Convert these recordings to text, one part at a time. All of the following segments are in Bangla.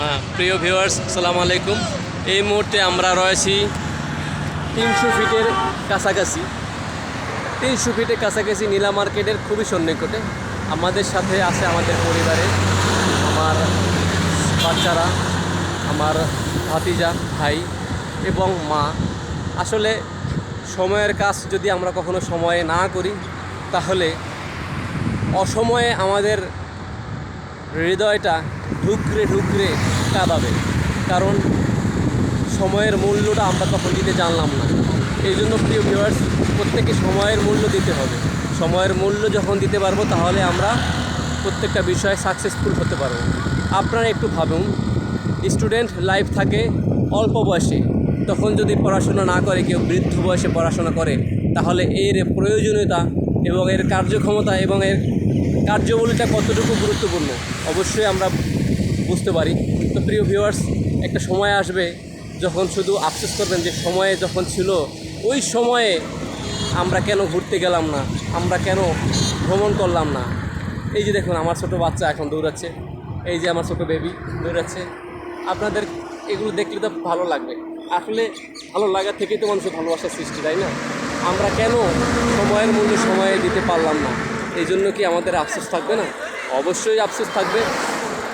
হ্যাঁ প্রিয় ভিউয়ার্স আসসালামু আলাইকুম। এই মুহূর্তে আমরা রয়েছি তিনশো ফিটের কাছাকাছি। তিনশো ফিটের কাছাকাছি নীলা মার্কেটের খুবই সন্নিকটে। আমাদের সাথে আছে আমাদের পরিবারে আমার বাচ্চারা, আমার ভাতিজা, ভাই এবং মা। আসলে সময়ের কাজ যদি আমরা কখনো সময়ে না করি, তাহলে অসময়ে আমাদের হৃদয়টা ঢুকরে ঢুকরে কাঁদাবে। কারণ সময়ের মূল্যটা আমরা তখন দিতে জানলাম না। এই জন্য প্রিয় ভিউয়ার্স প্রত্যেকে সময়ের মূল্য দিতে হবে। সময়ের মূল্য যখন দিতে পারব, তাহলে আমরা প্রত্যেকটা বিষয়ে সাকসেসফুল হতে পারব। আপনারা একটু ভাবুন স্টুডেন্ট লাইফ থাকে অল্প বয়সে। তখন যদি পড়াশোনা না করে, কেউ বৃদ্ধ বয়সে পড়াশোনা করে, তাহলে এর প্রয়োজনীয়তা এবং এর কার্যক্ষমতা এবং এর কার্যবলীটা কতটুকু গুরুত্বপূর্ণ? অবশ্যই আমরা বুঝতে পারি। তো প্রিয় ভিউয়ার্স একটা সময় আসবে যখন শুধু আফসোস করবেন যে সময়ে যখন ছিল, ওই সময়ে আমরা কেন ঘুরতে গেলাম না? আমরা কেন ভ্রমণ করলাম না? এই যে দেখুন, আমার ছোট বাচ্চা এখন দৌড়াচ্ছে। এই যে আমার ছোট বেবি দৌড়াচ্ছে। আপনাদের এগুলো দেখলে তো ভালো লাগবে। আসলে ভালো লাগা থেকেই তো মানুষের ভালোবাসার সৃষ্টি, তাই না? আমরা কেন সময়ের মূল্য সময়ে দিতে পারলাম না? এই জন্য কি আমাদের আফসোস থাকবে না? অবশ্যই আফসোস থাকবে।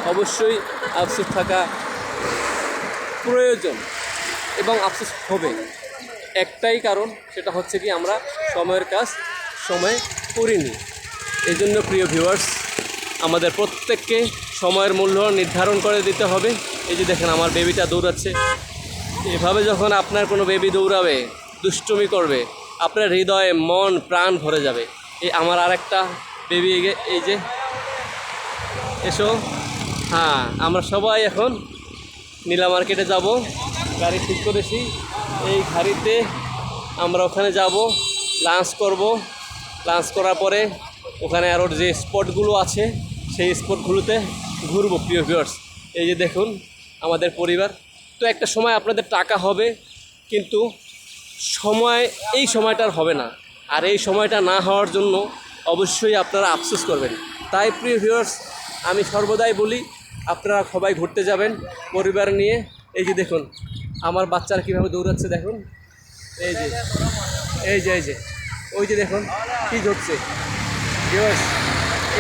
অবশ্যই আফসোস থাকা প্রয়োজন এবং আফসোস হবে। একটাই কারণ, সেটা হচ্ছে কি আমরা সময়ের কাজ সময়ে করিনি। এই জন্য প্রিয় ভিউয়ার্স আমাদের প্রত্যেককে সময়ের মূল্য নির্ধারণ করে দিতে হবে। এই যে দেখেন, আমার বেবিটা দৌড়াচ্ছে। এভাবে যখন আপনার কোনো বেবি দৌড়াবে, দুষ্টুমি করবে, আপনার হৃদয়ে মন, প্রাণ ভরে যাবে। এই আমার আরেকটা বেবি এই যে, এসো। হ্যাঁ আমরা সবাই এখন নীলা মার্কেটে যাব। গাড়ি ঠিক করেছি। এই গাড়িতে আমরা ওখানে যাব লাঞ্চ করব। লাঞ্চ করার পরে ওখানে আরও যে স্পটগুলো আছে, সেই স্পটগুলোতে ঘুরবো, প্রিয় ভিউয়ার্স এই যে দেখুন, আমাদের পরিবার। তো একটা সময় আপনাদের টাকা হবে, কিন্তু সময় এই সময়টার হবে না। আর এই সময়টা না হওয়ার জন্য অবশ্যই আপনারা আফসোস করবেন। তাই প্রিয় ভিউয়ার্স আমি সর্বদাই বলি, আপনারা সবাই ঘুরতে যাবেন পরিবার নিয়ে। এই যে দেখুন, আমার বাচ্চারা কীভাবে দৌড়াচ্ছে, দেখুন। এই যে এই যে এই যে, ওই যে দেখুন, কী ঘটছে। ভিউয়ার্স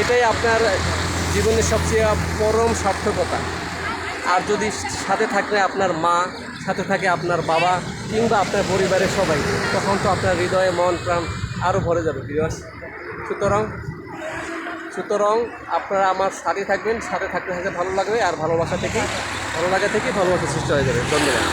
এটাই আপনার জীবনের সবচেয়ে পরম সার্থকতা। আর যদি সাথে থাকে আপনার মা সাথে থাকে আপনার বাবা কিংবা আপনার পরিবারের সবাই। তখন তো আপনার হৃদয়ে মন, প্রাণ আরও ভরে যাবে, ভিউয়ার্স। সুতরাং সুতরাং আপনারা আমার সাথে থাকবেন, সাথে থাকতে থাকতে ভালো লাগবে, আর ভালোবাসা থেকে ভালো লাগা থেকে ভালোবাসা সৃষ্টি হয়ে যাবে। ধন্যবাদ।